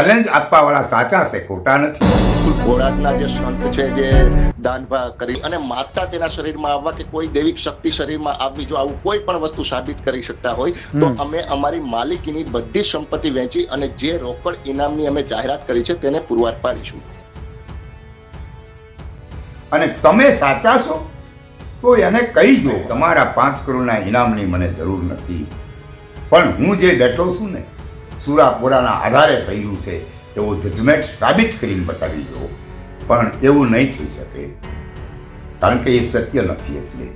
Challenge આપવાવાળા સાચા છે ખોટા નથી. ઘોડાના જે સંત છે જે દાન કરી અને માતા તેના શરીરમાં આવવા કે કોઈ દૈવિક શક્તિ શરીરમાં આવવી જો આવું કોઈ પણ વસ્તુ સાબિત કરી શકતા હોય તો અમે અમારી માલિકીની બધી સંપત્તિ વેચી અને જે રોકડ ઇનામની અમે જાહેરાત કરી છે તેને પુરવાર પાડીશું. અને તમે સાચા છો? તો એને કહી દો તમારા પાંચ કરોડના ઇનામની મને જરૂર નથી. પણ હું જે બેઠો છું ને સુરાપુરાના આધારે થયું છે એવો જજમેન્ટ સાબિત કરીને બતાવી દો. પણ એવું નહીં થઈ શકે કારણ કે એ સત્ય નથી એટલે.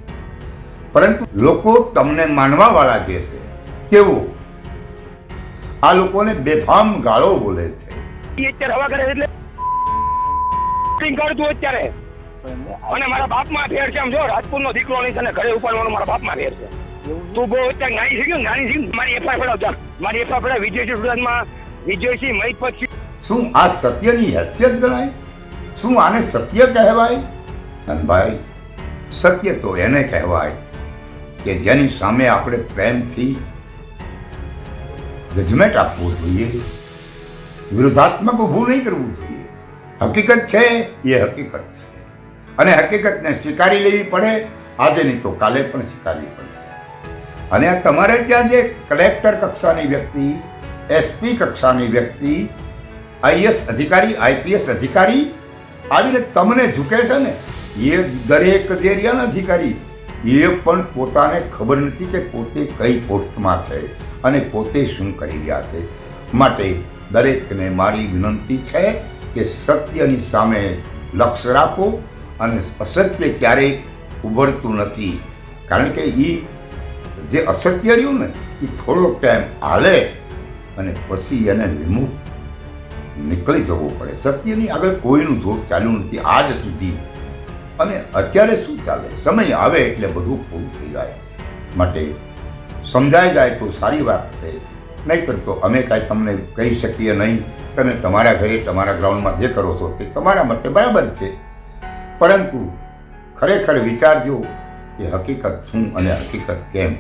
પરંતુ લોકો તમને માનવાવાળા જે છે તેઓ આ લોકોને બેફામ ગાળો બોલે છે. ઈ અત્યારે હવા કરે એટલે acting અત્યારે. અને મારા બાપમાં ફેર છે આમ જો રાજપુરનો દીકરો નહીં તને ઘરે ઉપાડવાનો મારા બાપમાં ફેર છે. તું બહુ અત્યારે નાની થઈ ગયો નાની થઈ મારી એફઆઈ પડાવ જા મારી એફઆઈ પડાવ વિજયસિંહ સુરતમાં વિજયસિંહ મહિપત શું આ સત્યની હેસિયત ગણાય? શું આને સત્ય કહેવાય? ધનભાઈ સત્ય તો એને કહેવાય કે જેની સામે આપણે પ્રેમથી જજમેન્ટ આપવું જોઈએ. વિરોધાત્મક ઊભું નહીં કરવું જોઈએ. હકીકત છે, એ હકીકત છે. અને હકીકતને સ્વીકારી લેવી પડે. આજે નહીં તો કાલે પણ સ્વીકારવી પડશે. અને તમારે ત્યાં જે કલેક્ટર કક્ષાની વ્યક્તિ એસપી કક્ષાની વ્યક્તિ આઈએસ અધિકારી આઈપીએસ અધિકારી, આવીને તમને ઝૂકે છે ને, એ દરેક જે અધિકારી, એ પણ પોતાને ખબર નથી કે પોતે કઈ પોસ્ટમાં છે અને પોતે શું કરી રહ્યા છે. માટે દરેકને મારી વિનંતી છે કે સત્યની સામે લક્ષ્ય રાખો અને અસત્ય ક્યારેય ઉભરતું નથી. કારણ કે એ જે અસત્ય રહ્યું ને, એ થોડોક ટાઈમ હાલે અને પછી એને વિમુખ નીકળી જવું પડે. સત્યની આગળ કોઈનું જોર ચાલ્યું નથી આજ સુધી. અને અત્યારે શું ચાલે? સમય આવે એટલે બધું પૂરું થઈ જાય. માટે સમજાઈ જાય તો સારી વાત છે. નહીંતર તો અમે કાંઈ તમને કહી શકીએ નહીં. તમે તમારા ઘરે, તમારા ગ્રાઉન્ડમાં જે કરો છો તે તમારા મતે બરાબર છે. પરંતુ ખરેખર વિચારજો કે હકીકત શું અને હકીકત કેમ?